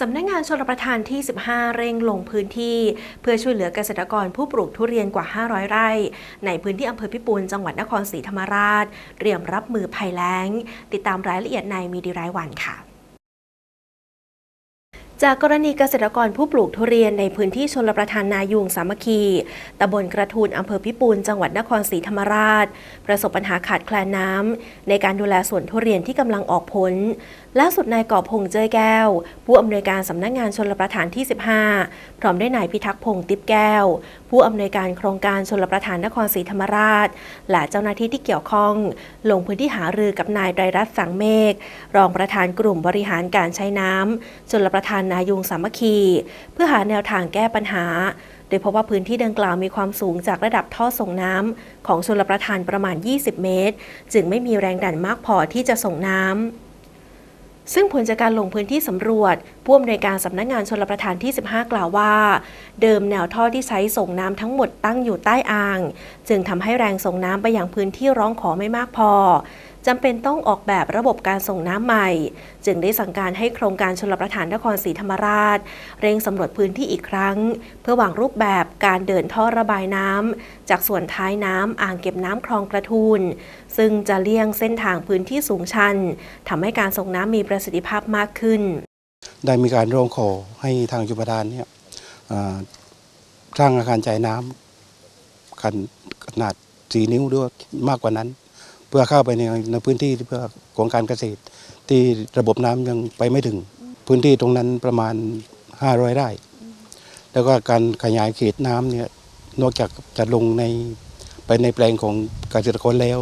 สำนักงานชลประทานที่ 15 เร่งลงพื้นที่ เพื่อช่วยเหลือเกษตรกรผู้ปลูกทุเรียนกว่า 500 ไร่ ในพื้นที่อำเภอพิปูนจังหวัดนครศรีธรรมราช เตรียมรับมือภัยแล้ง ติดตามรายละเอียดในมีดีรายวันค่ะ จากกรณีเกษตรกรผู้ปลูกทุเรียนในพื้นที่ชนรประทานนายุงสามัคคี ตำบลกระทูลอำเภอพิปูน จังหวัดนครศรีธรรมราช ประสบปัญหาขาดแคลนน้ำในการดูแลสวนทุเรียนที่กำลังออกผล ล่าสุดนายก่อพงษ์เจ้ยแก้ว ผู้อำนวยการสำนักงานชนรประทานที่ 15 พร้อมด้วยนายพิทักษ์พงษ์ติ๊บแก้วผู้อำนวยการโครงการชนรประทานนครศรีธรรมราช และเจ้าหน้าที่ที่เกี่ยวข้อง ลงพื้นที่หารือกับนายไตรรัตน์สังเมฆรองประธานกลุ่มบริหารการใช้น้ำชนรประทานนายุงสามัคคี เพื่อหาแนวทางแก้ปัญหา โดยพบว่าพื้นที่ดังกล่าวมีความสูงจากระดับท่อส่งน้ำของชลประทานประมาณ 20 เมตร จึงไม่มีแรงดันมากพอที่จะส่งน้ำ ซึ่งผลจากการลงพื้นที่สำรวจผู้อำนวยการสำนักงานชลประทานที่ 15 กล่าวว่า เดิมแนวท่อที่ใช้ส่งน้ำทั้งหมดตั้งอยู่ใต้อ่าง จึงทำให้แรงส่งน้ำไปยังพื้นที่ร้องขอไม่มากพอ จำเป็นต้องออกแบบระบบการส่งน้ำใหม่ จึงได้สั่งการให้โครงการชลประทานนครศรีธรรมราช เร่งสำรวจพื้นที่อีกครั้ง เพื่อวางรูปแบบการเดินท่อระบายน้ำจากส่วนท้ายน้ำอ่างเก็บน้ำคลองกระทูลซึ่งจะเลี่ยงเส้นทางพื้นที่สูงชันทำให้การส่งน้ำมีประสิทธิภาพมากขึ้น ได้มีการร้องขอให้ทางจุฬาทานเนี่ยสร้างอาคารจ่ายน้ำขนขนาดสีนิ้วด้วยมากกว่านั้น เพื่อเข้าไปในในพื้นที่เพื่อของการเกษตร ที่ระบบน้ำยังไปไม่ถึง พื้นที่ตรงนั้นประมาณ 500 ไร่ แล้วก็การขยายเขตน้ำเนี่ยนอกจากจะลงในไปในแปลงของเกษตรกรแล้ว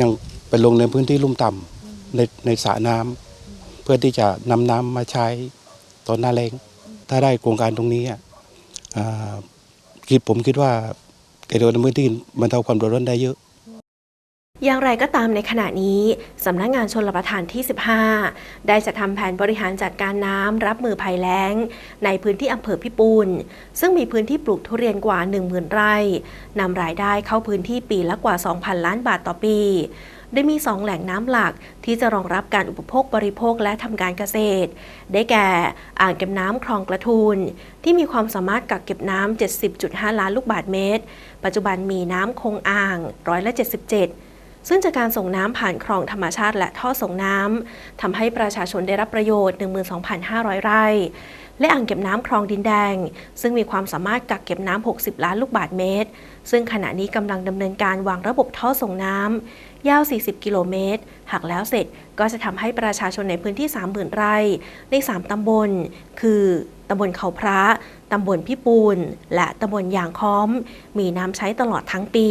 ยังไปลงในพื้นที่ลุ่มต่ำในในสระน้ำเพื่อที่จะนำน้ำมาใช้ตอนหน้าแรงถ้าได้โครงการตรงนี้อะอ่าคิดผมคิดว่าเกษตรกรในพื้นที่บรรเทาความเดือดร้อนได้เยอะ อย่างไรก็ตามในขณะนี้สำนักงานชนรประทานที่ 15 ได้จะทำแผนบริหารจัดการน้ำรับมือภัยแล้ง ในพื้นที่อำเภอพิปูน ซึ่งมีพื้นที่ปลูกทุเรียนกว่า 10,000 ไร่นำรายได้เข้าพื้นที่ปีละกว่า 2,000 ล้านบาทต่อปีได้มี 2 แหล่งน้ำหลักที่จะรองรับการอุปโภคบริโภคและทำการเกษตร ได้แก่ อ่างเก็บน้ำคลองกระทูลที่มีความสามารถกักเก็บน้ำ70.5 ล้านลูกบาศก์เมตร ปัจจุบันมีน้ำคงอ่างร้อยละ77 ซึ่งจากการส่งน้ำผ่านคลองธรรมชาติและท่อส่งน้ำทำให้ประชาชนได้รับประโยชน์ 12,500 ไร่ และอ่างเก็บน้ำคลองดินแดง ซึ่งมีความสามารถกักเก็บน้ำ 60 ล้านลูกบาศก์เมตร ซึ่งขณะนี้กำลังดำเนินการวางระบบท่อส่งน้ำยาว 40 กิโลเมตร หากแล้วเสร็จก็จะทำให้ประชาชนในพื้นที่ 30,000 ไร่ ใน 3 ตำบล คือตำบลเขาพระ ตำบลพิปูน และตำบลยางค้อม มีน้ำใช้ตลอดทั้งปี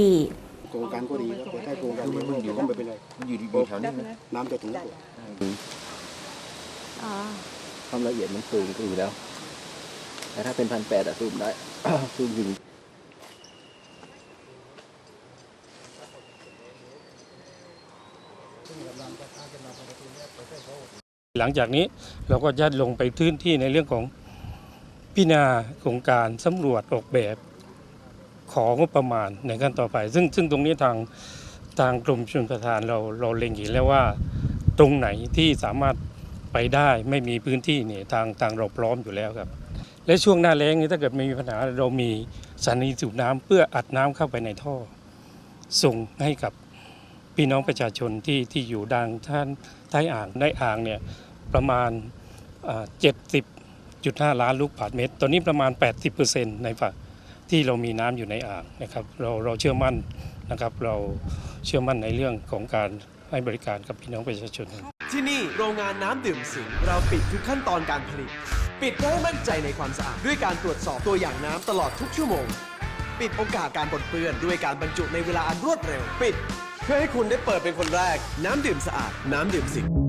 โครงการก็ดีครับแต่ถ้าโครงการมันอยู่ก็ไม่เป็นไรมันอยู่อยู่แถวนี้นะน้ำจะถึงความละเอียดมันสูงก็อยู่แล้ว แต่ถ้าเป็นพันแปดอะสูบได้สูบถึงหลังจากนี้เราก็จะลงไปพื้นที่ในเรื่องของพิจารณาโครงการสำรวจออกแบบ ของบประมาณในขั้นต่อไป ซึ่งซึ่งตรงนี้ทางทางกรมชลประทานเราเราเล็งเห็นแล้วว่า ตรงไหนที่สามารถไปได้ไม่มีพื้นที่เนี่ยทางทางเราพร้อมอยู่แล้วครับ และช่วงหน้าแล้งนี่ถ้าเกิดไม่มีปัญหาเรามีสถานีสูบน้ำเพื่ออัดน้ำเข้าไปในท่อ ส่งให้กับพี่น้องประชาชนที่ที่อยู่ดังท่านท้ายอ่างในอ่างเนี่ยประมาณเจ็ดสิบจุดห้าล้านลูกบาศก์เมตร ตอนนี้ประมาณ 80%ในฝั่ง ที่เรามีน้ำอยู่ในอ่างนะครับเราเราเชื่อมั่นนะครับเราเชื่อมั่นในเรื่องของการให้บริการกับพี่น้องประชาชน ที่นี่โรงงานน้ำดื่มสิงเราปิดทุกขั้นตอนการผลิต ปิดเพื่อให้มั่นใจในความสะอาด ด้วยการตรวจสอบตัวอย่างน้ำตลอดทุกชั่วโมง ปิดโอกาสการปนเปื้อนด้วยการบรรจุในเวลาอันรวดเร็ว ปิด เพื่อให้คุณได้เปิดเป็นคนแรก น้ำดื่มสะอาด น้ำดื่มสิง